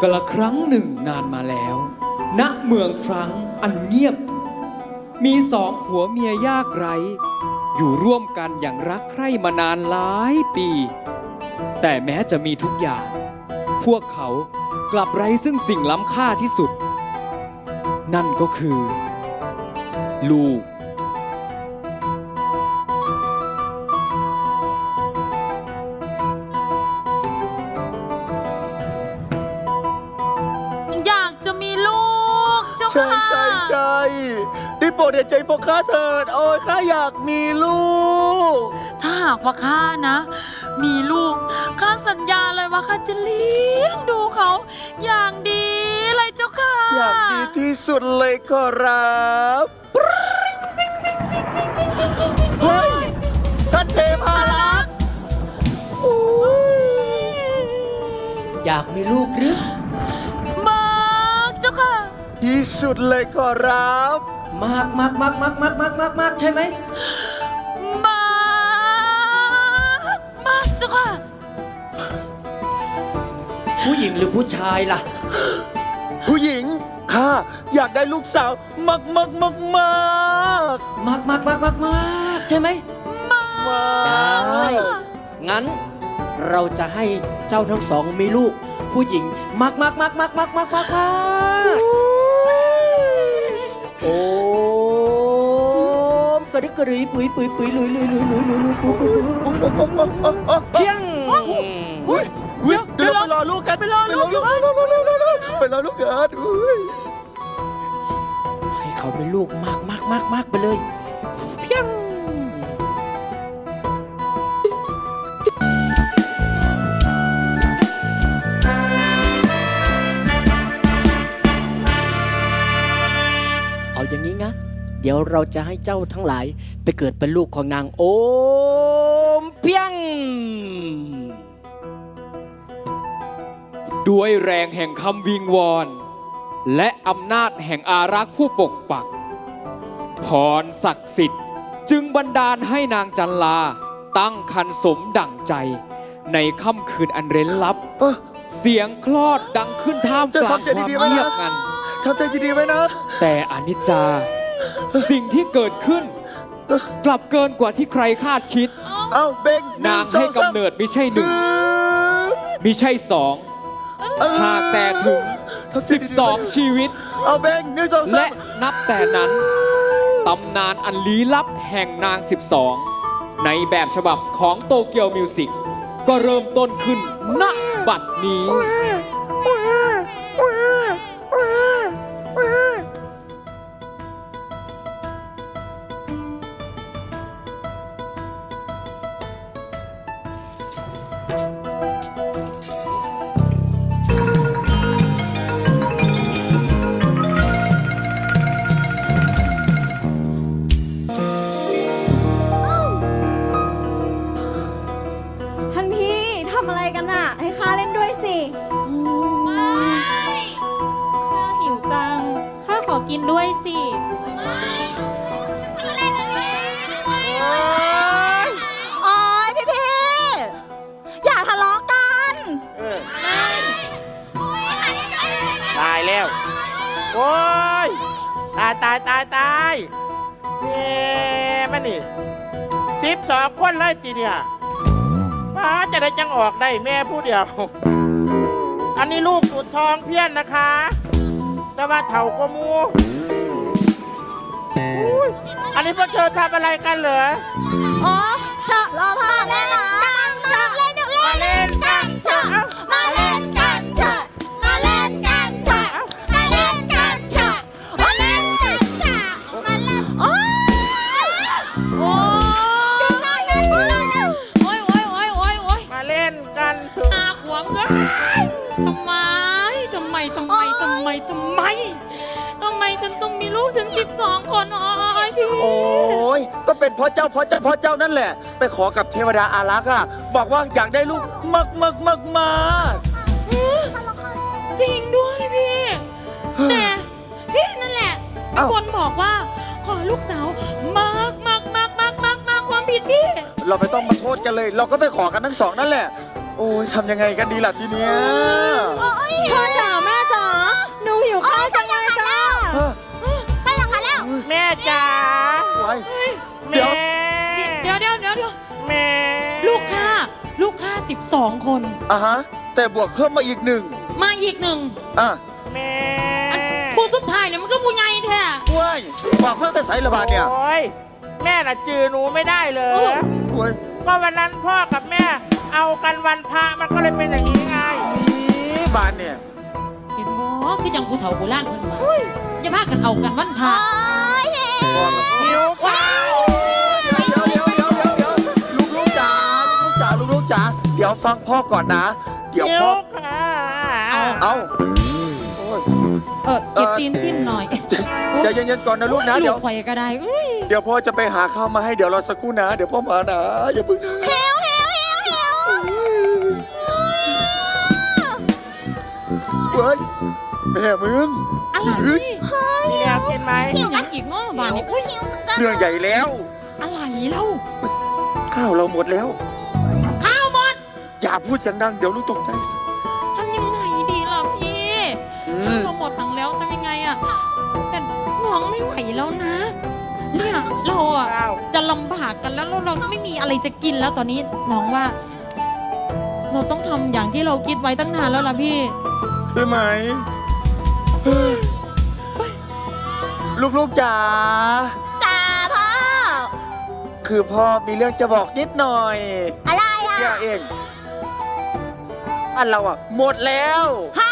กละครั้งหนึ่งนานมาแล้ว ณ เมืองฟรังอันเงียบ มีสองผัวเมียยากไร้ อยู่ร่วมกันอย่างรักใคร่มานานหลายปี แต่แม้จะมีทุกอย่าง พวกเขากลับไร้ซึ่งสิ่งล้ำค่าที่สุด นั่นก็คือ ลูก โปรดเห็นใจพวกข้าเถิด โอ้ยข้าอยากมีลูก ถ้าหากว่าข้านะ มีลูกข้าสัญญาเลยว่าข้าจะเลี้ยงดูเขา อย่างดีเลยเจ้าค่ะอยากดีที่สุดเลยขอรับเฮ้ยท่านเทพารักษ์โอ้ยอยากมีลูกหรือ มากเจ้าค่ะ ที่สุดเลยขอรับ มากมากมากมากมากมากมากมากใช่ไหมมากมากเจ้าค่ะ ผู้หญิงหรือผู้ชายล่ะ ผู้หญิงข้าอยากได้ลูกสาวมากมากมากมากมากมากมากมากมากใช่ไหมมากได้งั้นเราจะให้เจ้าทั้งสองมีลูก ผู้หญิงมากมากมากมากมากมากมากมากโอ้ม กระดึกกระดือปุยปุยปุยลุยลุยลุยลุยลุยลุยปุยปุยปุยปุยเพียงเฮ้ยเฮ้ยเดี๋ยวเราไปรอลูกกันไปรอลูกไปรอลูกกันอุ้ยให้เขาเป็นลูกมากมากมากมากไปเลย เพียง เดี๋ยวเราจะให้เจ้าทั้งหลายไปเกิดเป็นลูกของนางโอมเพียง ด้วยแรงแห่งคำวิงวอน และอำนาจแห่งอารักษ์ผู้ปกปัก พรศักดิ์สิทธิ์จึงบันดาลให้นางจันลาตั้งคันสมดั่งใจ ในค่ำคืนอันเร้นลับ เอ้อเสียงคลอดดังขึ้นท่ามกลางจะทำใจความดีๆไว้นะเงียบงัน ทำใจดีๆไว้นะ แต่อนิจจา สิ่งที่เกิดขึ้น กลับเกินกว่าที่ใครคาดคิด เอ้าเบงนางให้กำเนิดไม่ใช่หนึ่งงไม่ใช่สองหากแต่ถึงทำใจดีๆไว้นะ12 ชีวิต เอาเบงหนึ่งสองสาและมนับแต่นั้น ตำนานอันลี้ลับแห่งนาง 12 ในแบบฉบับของโตเกียวมิวสิกก็เริ่มต้นขึ้นณบัดนี้ท่ โอ้ย ตายตายตายตายแม่มันนี่สิบสองคนเลยทีเนี่ยป้าจะได้จังออกได้แม่ผู้เดียว อันนี้ลูกสุดทองเพี้ยนนะคะ แต่ว่าเถ่าก็มูอุ๊ยอันนี้พวกเธอทำอะไรกันเหรอ อ๋อเธอรอพ่อเล่ แหละ ไปขอกับเทวดาอารักษ์อะบอกว่าอยากได้ลูกมากมากมากมากจริงด้วยพี่ แต่พี่นั่นแหละเป็นเอ้าคนบอกว่า ขอลูกสาวมากมากมากมากมากมากความผิดพี่ เราไม่ต้องมาโทษกันเลย เราก็ไปขอกันทั้งสองนั่นแหละ โอ้ยทำยังไงกันดีล่ะทีเนี้ยพ่อจ๋าเออไปหลังคะแล้ว แม่จ๋าไว้แม่ กค้า12คน อะฮะ แต่บวกเพิ่มมาอีกหนึ่งมาอีกหนึ่งอะแม่ผู้สุดท้ายเนี่ยมันก็ผู้ใหญ่แท้ว้ายบอกเพิ่มแต่สายระบาดเนี่ยโอ้ยแม่น่ะจือหนูไม่ได้เลย โอ้ยก็วันนั้นพ่อกับแม่ เอากันวันพระมันก็เลยเป็นอย่างนี้ไงนี่บานเนี่ย เห็นบ่คือจังผู้เฒ่าโบราณเพิ่นว่าอย่าพากันเอากันวันพระโอ้ยบอกแล้วหิวข้าว ฟังพ่อก่อนนะ เดี๋ยวหิพ่วอข้าเอาโอ้ยเออเก็บตีนสิ้นหน่อยใจเย็นๆก่อนนะลูกนะลูเดี๋ยวกข่อยก็ได้เอ้ยเดี๋ยวพ่อจะไปหาข้าวมาให้เดี๋ยวรอสักครู่นะ เดี๋ยวพ่อมานะ อย่าเพิ่งนะเฮวเฮวเฮวเฮวเฮ้ยแม่มึงอะไรเฮ้ยมีแนวกินไหมนี่ยังอีกเนาะบ้านนี้อุ้ยหิวเหมือนกันเรื่องใหญ่แล้ว อะไรเล่าข้าวเราหมดแล้วข้าวหมด อย่าพูดเสียงดังเดี๋ยวลูกตกใจ ทำยังไงดีล่ะพี่อืม เราหมดถังแล้วทำยังไงอะแต่น้องไม่ไหวแล้วนะ เนี่ยเราอะข้าวจะลำบากกันแล้วแล้วเราไม่มีอะไรจะกินแล้วตอนนี้น้องว่า เราต้องทำอย่างที่เราคิดไว้ตั้งนานแล้วล่ะพี่ใช่ไหมเฮ้ยลูกๆจ๋าจ้าพ่อ คือพ่อมีเรื่องจะบอกนิดหน่อยอะไรอะ เนี่ยเอง อันเราอะ หมดแล้วฮะ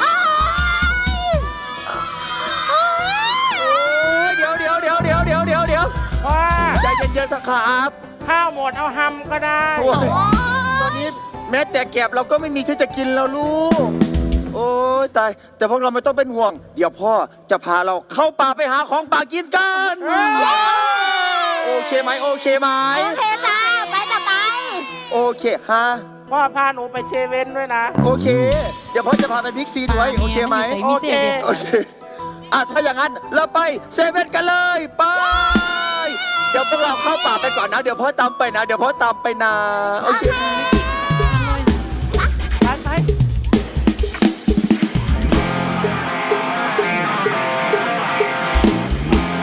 โอ้ยโอ้ยโอ้ยเดี๋ยวเดี๋ยวเดี๋ยวเดี๋ยวเดี๋ยวเดี๋ยวเดี๋ยวพ่อใจเย็นๆสักครับข้าวหมดเอาหำก็ได้โอ้ยตอนนี้แม้แต่แกบเราก็ไม่มีที่จะกินแล้วลูก โอ้ยตาย แต่พวกเราไม่ต้องเป็นห่วง เดี๋ยวพ่อจะพาเราเข้าป่าไปหาของป่ากินกัน โอเคไหมโอเคไหม โอเคจ้า ไปจ้ะไป โอเคฮะ พ่อพาหนูไปเชเว่นด้วยนะ โอเค เดี๋ยวพ่อจะพาไปบิ๊กซีด้วยโอเคไหมมีเซเว่นโอเคอะถ้าอย่างนั้นเราไปเซเว่นกันเลยไปเดี๋ยวพวกเราเข้าป่าไปก่อนนะเดี๋ยวพ่อตามไปนะเดี๋ยวพ่อตามไปนะโอเคไหมไปไป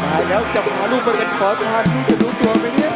ตายแล้วจะพาลูกไปเป็นขอทานลูกจะรู้ตัวไหมเนี่ย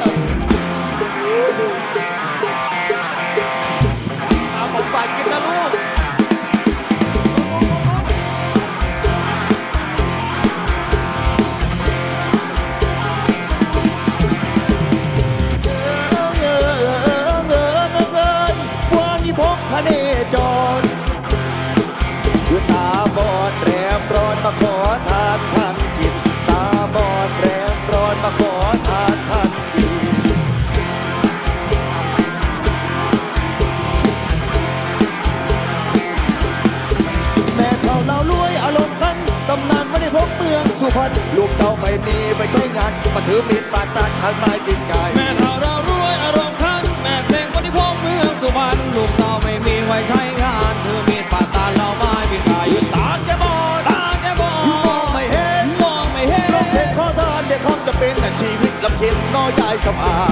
ลูกเต่าไม่มีไปใช้งานมาถือมีดปาดตานทางไม้กินไก่แม่เฒ่าเรารวยอารมณ์ขันแม่เพลงคนที่พงเมืองสุพรรณลูกเต่าไม่มีไว้ใช้งานถือมีดปาดตาเราไม้พิกายยืนตาแกบอดตาแกบอดมองไม่เห็นมองไม่เห็นร้องเพลงขอทานเด็กของจะเป็นแต่ชีวิตลำเค็นน้อยายสำอา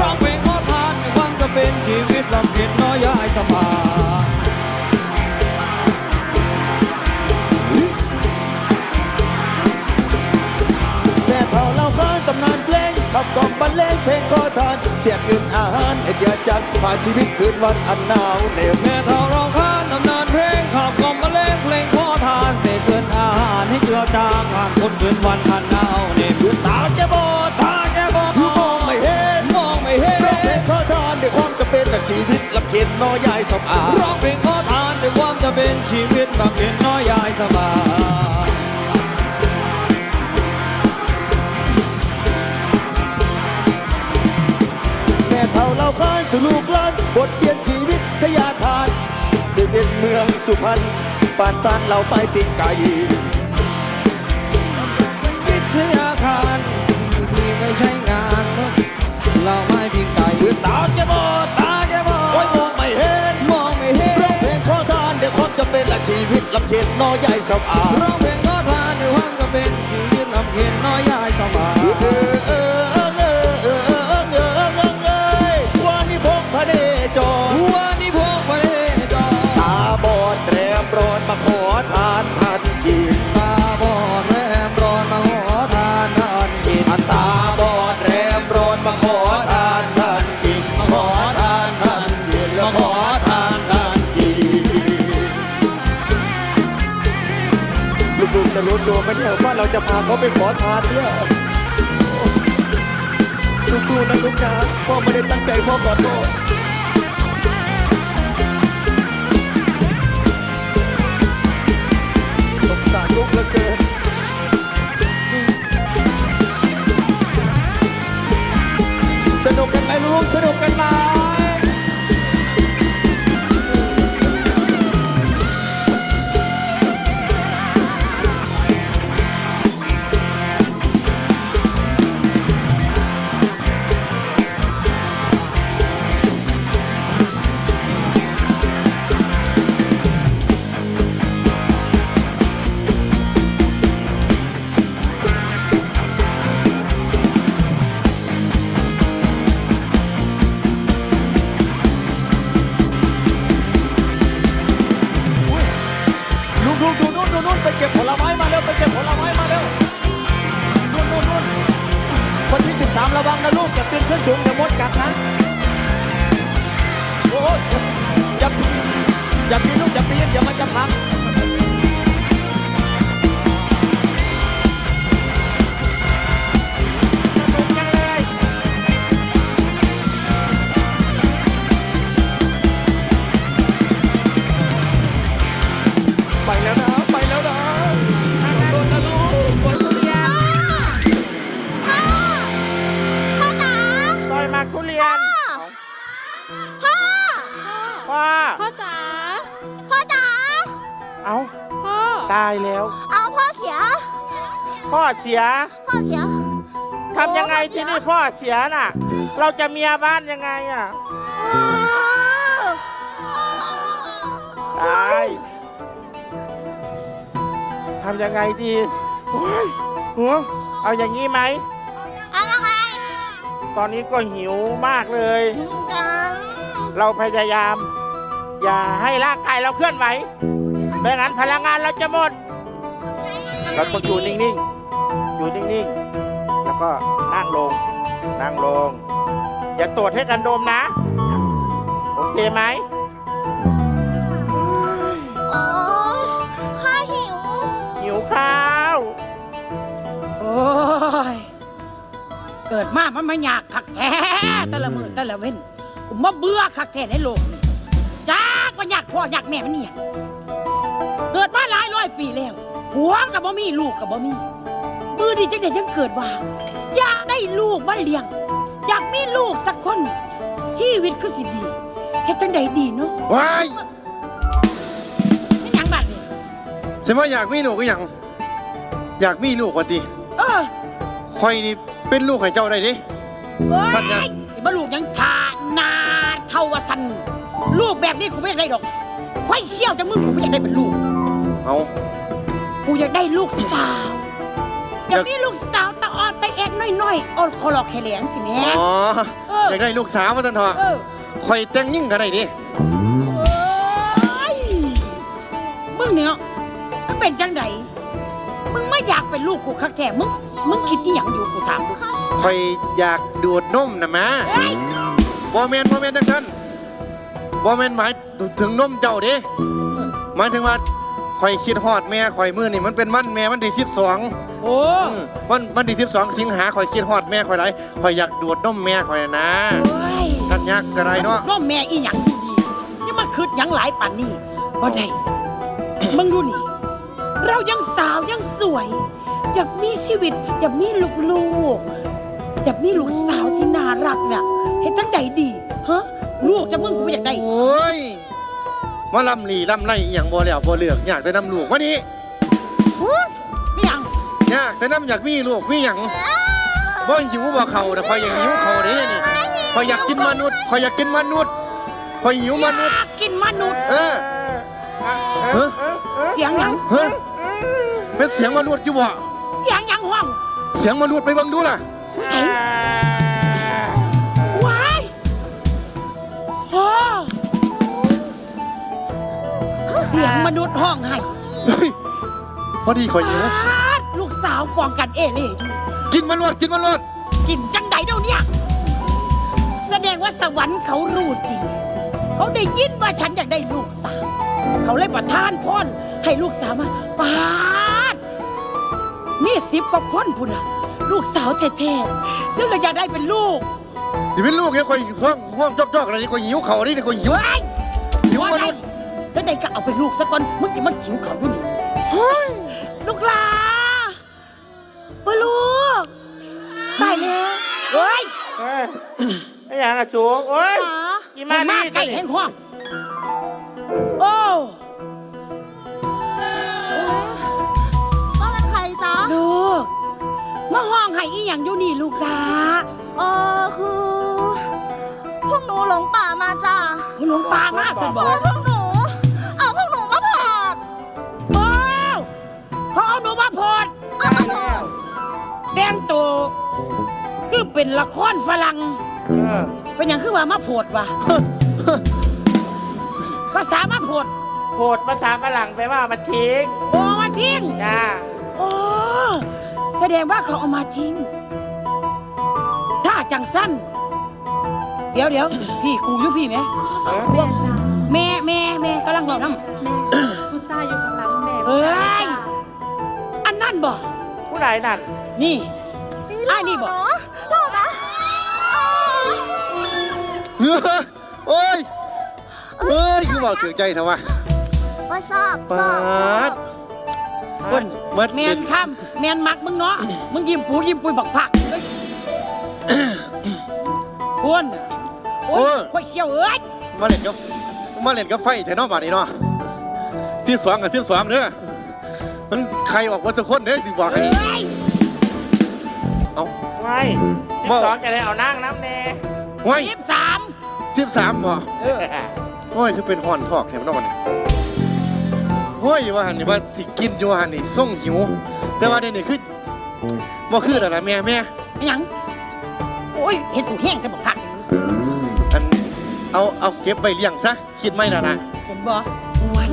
งขับกล่อมบรรเลงเพลงขอทาน เสียงอื่นอาหารไอเจียจังผ่านชีวิตคืนวันอันหนาวเหน็บแม่เฒ่าเราข้านตำนานเพลงขับกล่อมมาเล่นเพลงขอทานเศษเกินอาหารให้เกลือจางผ่านคนคืนวันทันหนาวเหน็บตาแกบอดตาแกบอดมองไม่เห็นมองไม่เห็นร้องเพลงขอทานด้วยความจะเป็นแต่ชีวิตลำเค็นน้อยายสำอาร้องเพลงขอทานด้วยความจะเป็นชีวิตแบบเป็นน้อยยายสบาย สู่ลูกหลานบทเรียนชีวิตทยาทานได้เป็นเมืองสุพรรณปานตานเราไปปิงไก่วิทยาคารมีไม่ใช่งานเราไม่พิงไก่ตาแกบอดตาแกบอโอ้ยดมองไม่เห็นมองไม่เห็นร้องเพลงขอทานเดี๋ยวความจะเป็นและชีวิตลำเค็นน้อยใหญ่สำอาญร้องเพลง จู่ๆมันเนี่ยว่าเราจะพาเขาไปขอทานเนี่ยสู้ๆนะลูกนะพ่อไม่ได้ตั้งใจพ่อขอโทษสงสารลูกเหลือเกินสนุกกันไหมลูกสนุก ย พ่อเสีย ทำยังไงที่นี่พ่อเสียน่ะ เราจะเมียบ้านยังไงอะ ตายทำยังไงดีโอ้ยหัวเอาอย่างนี้ไหม เอายังไงตอนนี้ก็หิวมากเลย จังเราพยายาม อย่าให้ร่างกายเราเคลื่อนไหวไม่งั้นพลังงานเราจะหมด เราต้องอยู่นิ่งๆ อยู่นิ่งๆ แล้วก็นั่งลง นั่งลง อย่าตรวจให้กันโดมนะ โอเคไหมโอ้ยข้าหิว หิวข้าว โอ้ย เกิดมามันไม่อยากคักแท้แต่ละมือแต่ละเว้นผมมาเบื่อคักแท้ในโลกนี้จากว่าอยากพ่ออยากแม่มันเนี่ยเกิดมาหลายร้อยปีแล้วผัวกับบ่มีลูกกับบ่มีมื อดีจังได้จังเกิดว่า อยากได้ลูกมาเลี้ยง อยากมีลูกสักคน ชีวิตคือสิดีเฮ็ดจังใดดีเนาะว้ายไม่หยังบัดนี่ฉันว่าอยากมีลูกก็ยัง อยากมีลูกกว่าติเออคอยนี่เป็นลูกให้เจ้าได้ดิ เอ้พันยังยสิมาลูกยังทานาเท่าวาสันลูกแบบนี้กูไม่อยากได้ดอกไข่เชี่ยวจะมึงกูไม่อยากได้เป็นลูกเอากูอยากได้ลูกสาว อยากมีลูกสาวตาอ่อนไปเอ็นน้อยๆอ่อนคอหลอกแคเหลียงสิแม่อ๋อเอออยากได้ลูกสาวมาตันเถอะเออคอยแต่งยิ่งกันได้ดิเอ้ยมึงเนี่ยมันเป็นจังไดมึงไม่อยากเป็นลูกกูคักแท้มึงมึงคิดอีหยังอยู่กูถามดูคอยอยากดูดนมนะมาเฮ้ยบอแมนบอแมนจังสันบอแมนหมายถึงนมเจ้าดิหมายถึงว่าคอยคิดฮอดแม่คอยมือนี่มันเป็นวันแม่วันที่สิบสอง โอ้วันวันที่สิบสองสิงหาคอยคิดฮอดแม่คอยไรคอยอยากดูดนมแม่คอยนะเฮ้ยท่านยักษ์กระไรเนาะน้องแม่อีหยังอยู่ดีนี่มันคืดหยังหลายป่านนี้บ่ได้ มึงดูนี่ เรายังสาวยังสวย อยากมีชีวิต อยากมีลูกๆอยากมีลูกสาวที่น่ารักน่ะเฮ็ดจังใดดีฮะลูกจะมึงกูบ่อยากได้ โอ้ยมาลำหลีลำไรอหย่างบ่แล้วบ่เลือกอยากแต่น้ำลูกวันนี้ไม่ยังอ ยากแต่น้ำอยากมีลูกมีหยังบ่หิวบ่เขาแต่คอยอยากหิวเขาเด้นี่คอยอยากกินมนุษย์คอยอยากกินมนุษย์คอยหิวมนุษย์อยากกินมนุษย์ เออเออเออเออเสียงหยังเฮ้ยเป็นเสียงมนุษย์อยู่บ่เสียงหยังห้องเสียงมนุษย์ไปเบิ่งดูล่ะไหนว้ายโอ้เสียงมนุษย์ห้องให้เฮ้ยพอดีคอยหิวปาดลูกสาวป้องกันเอเล่อยู่กินมันรอดกินมันรอดกินจังใดเดี๋ยวเนี้ยแสดงว่าสวรรค์เขารู้จริง เขาได้ยินว่าฉันอยากได้ลูกสาว เขาเลยประทานพรให้ลูกสาวมาปาดมีสิบกว่าคนพุ่นน่ะ ลูกสาวแท้ๆแล้วก็อยากได้เป็นลูกที่เป็นลูกเนี่ยคอยห้องห้องจอกๆอะไรนี่คอยหิวเขานี่นี่คอยหิว เฮ้ยหิวว่ามได้นุษย์ แล้วได้ก็เอาเป็นลูกซะก่อนมึงจะมันจิ๋วเขาอยู่นี่ลูกหลาว่าลูกตายแล้วเฮ้ยเอ้ยไอ้หยังอะสูงโอ้ยจ๋าอีมามานี่ใกล้แห้งห้องโอ้ว่าเป็นใครจ๊ะลูกมาห้องให้อีหยังอยู่นี่ลูกหลาเออคือ พวกหนูหลงป่ามาจ้ะหลวงปลามากจะบอโอ้กยพวก แต่งตัวคือเป็นละครฝรั่งเออเป็นอย่างคือว่ามาโพดวะภาษามาโพดโหดภาษาฝรั่งแปลว่ามาทิ้งโอ้มาทิ้ง จ้าโอ้แสดงว่าเขาเอามาทิ้ง ถ้าจังสั้น เดี๋ยวเดี๋ยวพี่กูอยู่พี่ไหมเออแม่จ้าแม่แม่แม่กำลังบอกน้ แม่ผู้ชายอยู่ข้างหลังแม่เอ้ยำอันนั่นบ่ผู้ใดนั่นนี่ไอ้ายนี่บ่โทษนะเฮ้ยโอ้ยเอ้ยคือบอกเสียใจเถอะวะโอ้ยทราบปาทราบทราบดคนเมื่อแมนข้ามแมนมักมึงเนาะ มึงยิ้มปูยิ้มปุยบักผักเฮ้ยคนโอ้ยข่อยเชี่ยวเอ้ยมาเล่นกับมาเล่นกับไฟแถวนอกบ้านนี่เนาะที่สองกับที่สองเด้อมันใครออกว่าสักคนเด้อสิบอกให้ เอ้ย เอาไม่สิบสองจะได้เอานั่งน้ำแน่ไว้ยี่สิบสามสิบสามบ่เออโอ้ยคือเป็นห่อนทอกแถวนอกบ้านนี่โอ้ยว่าหันนี่ว่าสิกินอยู่ว่าหันนี่ส่งหิว แต่ว่าเดี๋ยวนี้คือบ่คือแล้วล่ะแม่แม่ไอ้หยังโอ้ยเห็ดผูแห้งแต่บักผักอันเอาเอาเก็บไว้เลี้ยงซะคิดไม่นะนะเห็นบ่วัน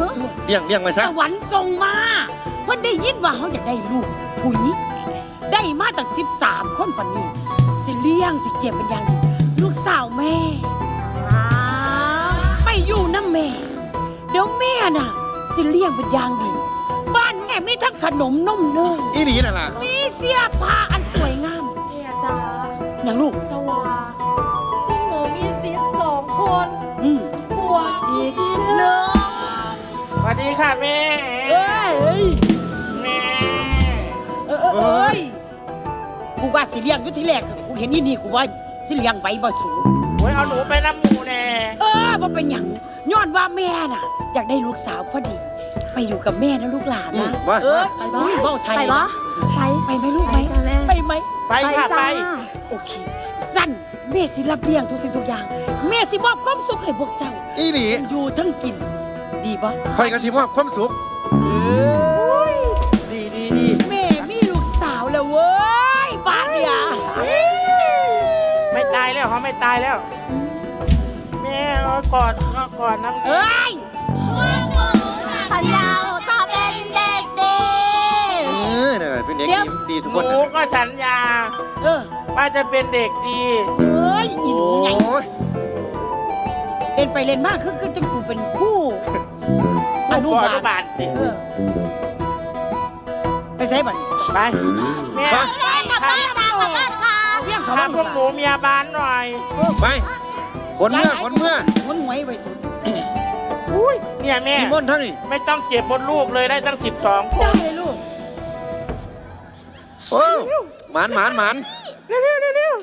เลี้ยงเลี้ยงไว้สซะวรรค์ทรงมาเพิ่นได้ยินว่าเขาอยากได้ลูกผู้หญิง ได้มาตั้งสิบสามคนปานนี้ สิเลี้ยงสิเก็บเป็นอย่างดีลูกสาวแม่ ไปอยู่น้ำแม่ เดี๋ยวแม่น่ะ สิเลี้ยงเป็นอย่างดี บ้านแม่มีทั้งขนมนมเนยอีนี่น่ะล่ะมีเสื้อผ้าอันสวยงามแม่จ้าอย่างลูกตะวาซึ่งหนูมีสิบสองคนอืมบวกอีกหนึ่งสวัสดีค่ะแม่ เอ้ย แม่ เออเออเอ้ย กูว่าสิเลี้ยงอยู่ที่แรกกูเห็นนี่นี่กูว่าสิเลี้ยงไว้บ่สูงโอ้ยเอาหนูไปน้ำหมูแน่เออบ่เป็นหยังย้อนว่าแม่น่ะ อยากได้ลูกสาวพอดี ไปอยู่กับแม่นะลูกหลานนะว่าเออไปบ่เว้าไทยไปปะไปไปไหมลูกไหมจ้ะแม่ไปไหมไปค่ะไปโอเคสั้นแม่สิรับเลี้ยงทุกสิ่งทุกอย่างแม่สิมอบความสุขให้พวกเจ้าอีนี่อยู่ทั้งกิน ดีปะคอยกันสิมอบความสุขดี ไม่ตายแล้วแม่เอากอดเอากอดน้ำเอ้ยสัญญาจะเป็นเด็กดีเออนั่นแหละเป็นเด็กดีดีทุกหคนนูก็สัญญาเออว่าจะเป็นเด็กดี เอ้ยอีโอ้หนูใหญ่ยเล่นไปเล่นมากคือคือจังกูเป็นคู่อลูนุกพ่ออบาลนุบาลติเออไปใช้บัตรไปแม่ ไปกลับบ้านจ้ากลับบ้าน พาพวกหนูเมียบานหน่อย ไปขนเมื่อขนเมื่อคนหวยไว้สุดเนี่ยแม่มีมนต์ทั้งนี่ไม่ต้องเจ็บบนลูกเลยได้ตั้งสิบสองคได้นเลยลูกโอ้หมานหมานหมานเร็วเร็วเร็ว